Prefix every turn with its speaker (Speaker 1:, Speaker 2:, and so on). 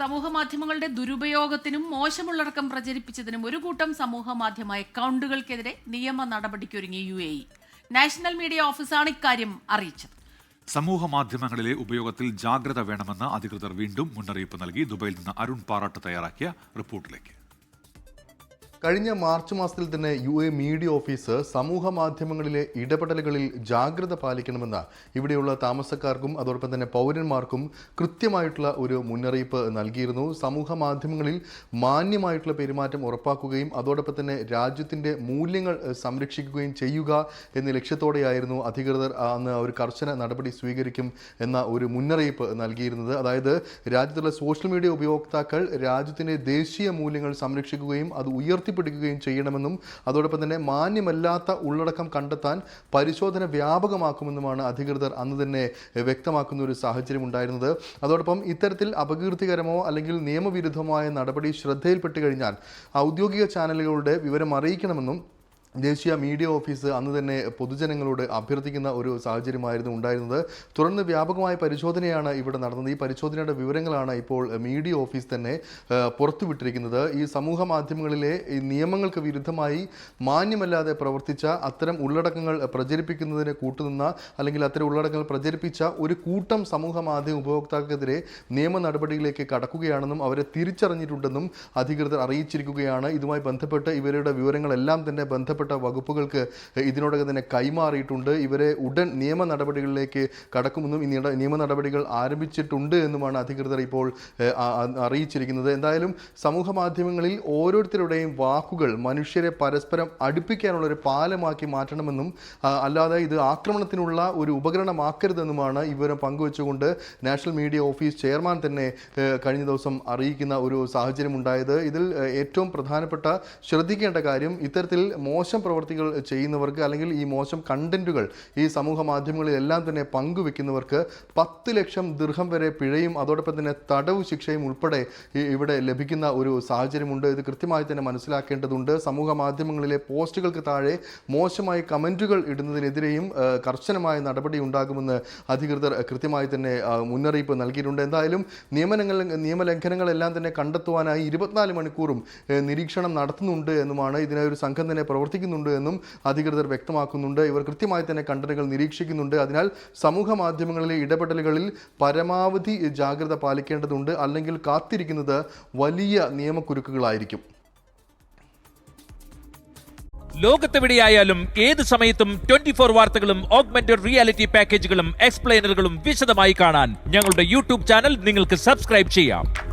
Speaker 1: സമൂഹ മാധ്യമങ്ങളുടെ ദുരുപയോഗത്തിനും മോശമുള്ളടക്കം പ്രചരിപ്പിച്ചതിനും ഒരു കൂട്ടം സമൂഹ മാധ്യമ അക്കൗണ്ടുകൾക്കെതിരെ നിയമ നടപടിക്കൊരുങ്ങി യു എ നാഷണൽ മീഡിയ ഓഫീസാണ് ഇക്കാര്യം അറിയിച്ചത്.
Speaker 2: സമൂഹ മാധ്യമങ്ങളിലെ ഉപയോഗത്തിൽ ജാഗ്രത വേണമെന്ന് അധികൃതർ വീണ്ടും മുന്നറിയിപ്പ് നൽകി ദുബൈയിൽ നിന്ന് അരുൺ പാറാട്ട് തയ്യാറാക്കിയ റിപ്പോർട്ടിലേക്ക്.
Speaker 3: കഴിഞ്ഞ മാർച്ച് മാസത്തിൽ തന്നെ യു എ മീഡിയ ഓഫീസ് സമൂഹ മാധ്യമങ്ങളിലെ ഇടപെടലുകളിൽ ജാഗ്രത പാലിക്കണമെന്ന് ഇവിടെയുള്ള താമസക്കാർക്കും അതോടൊപ്പം തന്നെ പൗരന്മാർക്കും കൃത്യമായിട്ടുള്ള ഒരു മുന്നറിയിപ്പ് നൽകിയിരുന്നു. സമൂഹ മാധ്യമങ്ങളിൽ മാന്യമായിട്ടുള്ള പെരുമാറ്റം ഉറപ്പാക്കുകയും അതോടൊപ്പം തന്നെ രാജ്യത്തിന്റെ മൂല്യങ്ങൾ സംരക്ഷിക്കുകയും ചെയ്യുക എന്ന ലക്ഷ്യത്തോടെയായിരുന്നു അധികൃതർ അന്ന് ഒരു കർശന നടപടി സ്വീകരിക്കും എന്ന ഒരു മുന്നറിയിപ്പ് നൽകിയിരുന്നത്. അതായത് രാജ്യത്തുള്ള സോഷ്യൽ മീഡിയ ഉപയോക്താക്കൾ രാജ്യത്തിന്റെ ദേശീയ മൂല്യങ്ങൾ സംരക്ഷിക്കുകയും അത് ഉയർത്തിപ്പിടിക്കുകയും ചെയ്യണമെന്നും അതോടൊപ്പം തന്നെ മാന്യമല്ലാത്ത ഉള്ളടക്കം കണ്ടെത്താൻ പരിശോധന വ്യാപകമാക്കുമെന്നുമാണ് അധികൃതർ അന്ന് തന്നെ വ്യക്തമാക്കുന്ന ഒരു സാഹചര്യം ഉണ്ടായിരുന്നത്. അതോടൊപ്പം ഇത്തരത്തിൽ അപകീർത്തികരമോ അല്ലെങ്കിൽ നിയമവിരുദ്ധമായ നടപടി ശ്രദ്ധയിൽപ്പെട്ട് കഴിഞ്ഞാൽ ഔദ്യോഗിക ചാനലുകളുടെ വിവരം അറിയിക്കണമെന്നും ദേശീയ മീഡിയ ഓഫീസ് അന്ന് തന്നെ പൊതുജനങ്ങളോട് അഭ്യർത്ഥിക്കുന്ന ഒരു സാഹചര്യമായിരുന്നു ഉണ്ടായിരുന്നത്. തുടർന്ന് വ്യാപകമായ പരിശോധനയാണ് ഇവിടെ നടന്നത്. ഈ പരിശോധനയുടെ വിവരങ്ങളാണ് ഇപ്പോൾ മീഡിയ ഓഫീസ് തന്നെ പുറത്തുവിട്ടിരിക്കുന്നത്. ഈ സമൂഹ മാധ്യമങ്ങളിലെ ഈ നിയമങ്ങൾക്ക് വിരുദ്ധമായി മാന്യമല്ലാതെ പ്രവർത്തിച്ച അത്തരം ഉള്ളടക്കങ്ങൾ പ്രചരിപ്പിക്കുന്നതിന് കൂട്ടുനിന്ന അല്ലെങ്കിൽ അത്തരം ഉള്ളടക്കങ്ങൾ പ്രചരിപ്പിച്ച ഒരു കൂട്ടം സമൂഹ മാധ്യമ ഉപഭോക്താക്കൾക്കെതിരെ നിയമ നടപടികളിലേക്ക് കടക്കുകയാണെന്നും അവരെ തിരിച്ചറിഞ്ഞിട്ടുണ്ടെന്നും അധികൃതർ അറിയിച്ചിരിക്കുകയാണ്. ഇതുമായി ബന്ധപ്പെട്ട് ഇവരുടെ വിവരങ്ങളെല്ലാം തന്നെ ബന്ധപ്പെട്ട വകുപ്പുകൾക്ക് ഇതിനോടകം തന്നെ കൈമാറിയിട്ടുണ്ട്. ഇവരെ ഉടൻ നിയമ നടപടികളിലേക്ക് കടക്കുമെന്നും ഈ നിയമ നടപടികൾ ആരംഭിച്ചിട്ടുണ്ട് എന്നുമാണ് അധികൃതർ ഇപ്പോൾ അറിയിച്ചിരിക്കുന്നത്. എന്തായാലും സമൂഹ മാധ്യമങ്ങളിൽ ഓരോരുത്തരുടെയും വാക്കുകൾ മനുഷ്യരെ പരസ്പരം അടുപ്പിക്കാനുള്ള ഒരു പാലമാക്കി മാറ്റണമെന്നും അല്ലാതെ ഇത് ആക്രമണത്തിനുള്ള ഒരു ഉപകരണമാക്കരുതെന്നുമാണ് ഇവരെ പങ്കുവച്ചുകൊണ്ട് നാഷണൽ മീഡിയ ഓഫീസ് ചെയർമാൻ തന്നെ കഴിഞ്ഞ ദിവസം അറിയിക്കുന്ന ഒരു സാഹചര്യം ഉണ്ടായത് ഇതിൽ ഏറ്റവും പ്രധാനപ്പെട്ട ശ്രദ്ധിക്കേണ്ട കാര്യം ഇത്തരത്തിൽ മോശം പ്രവർത്തികൾ ചെയ്യുന്നവർക്ക് അല്ലെങ്കിൽ ഈ മോശം കണ്ടന്റുകൾ ഈ സമൂഹ മാധ്യമങ്ങളിലെല്ലാം തന്നെ പങ്കുവെക്കുന്നവർക്ക് പത്ത് ലക്ഷം ദീർഘം വരെ പിഴയും അതോടൊപ്പം തന്നെ തടവ് ശിക്ഷയും ഉൾപ്പെടെ ഇവിടെ ലഭിക്കുന്ന ഒരു സാഹചര്യമുണ്ട്. ഇത് കൃത്യമായി തന്നെ മനസ്സിലാക്കേണ്ടതുണ്ട്. സമൂഹ മാധ്യമങ്ങളിലെ പോസ്റ്റുകൾക്ക് താഴെ മോശമായ കമന്റുകൾ ഇടുന്നതിനെതിരെയും കർശനമായ നടപടി ഉണ്ടാകുമെന്ന് അധികൃതർ കൃത്യമായി തന്നെ മുന്നറിയിപ്പ് നൽകിയിട്ടുണ്ട്. എന്തായാലും നിയമനങ്ങൾ നിയമലംഘനങ്ങളെല്ലാം തന്നെ കണ്ടെത്തുവാനായി ഇരുപത്തിനാല് മണിക്കൂറും നിരീക്ഷണം നടത്തുന്നുണ്ട് എന്നുമാണ് ഇതിനായി ഒരു സംഘം തന്നെ പ്രവർത്തിക്കുന്നുണ്ട് എന്നും അധികൃതർ വ്യക്തമാക്കുന്നുണ്ട്. ഇവർ കൃത്യമായി തന്നെ കണ്ടന്റുകൾ നിരീക്ഷിക്കുന്നുണ്ട്. അതിനാൽ സമൂഹ മാധ്യമങ്ങളിലെ ഇടപെടലുകളിൽ പരമാവധി ജാഗ്രത പാലിക്കേണ്ടതുണ്ട്. അല്ലെങ്കിൽ കാത്തിരിക്കുന്നത് വലിയ നിയമക്കുരുക്കുകളായിരിക്കും.
Speaker 4: ലോകത്തെവിടെയായാലും ഏത് സമയത്തും ട്വന്റി ഫോർ വാർത്തകളും ഓഗ്മെന്റഡ് റിയാലിറ്റി പാക്കേജുകളും എക്സ്പ്ലെയിനറുകളും വിശദമായി കാണാൻ ഞങ്ങളുടെ യൂട്യൂബ് ചാനൽ നിങ്ങൾക്ക് സബ്സ്ക്രൈബ് ചെയ്യാം.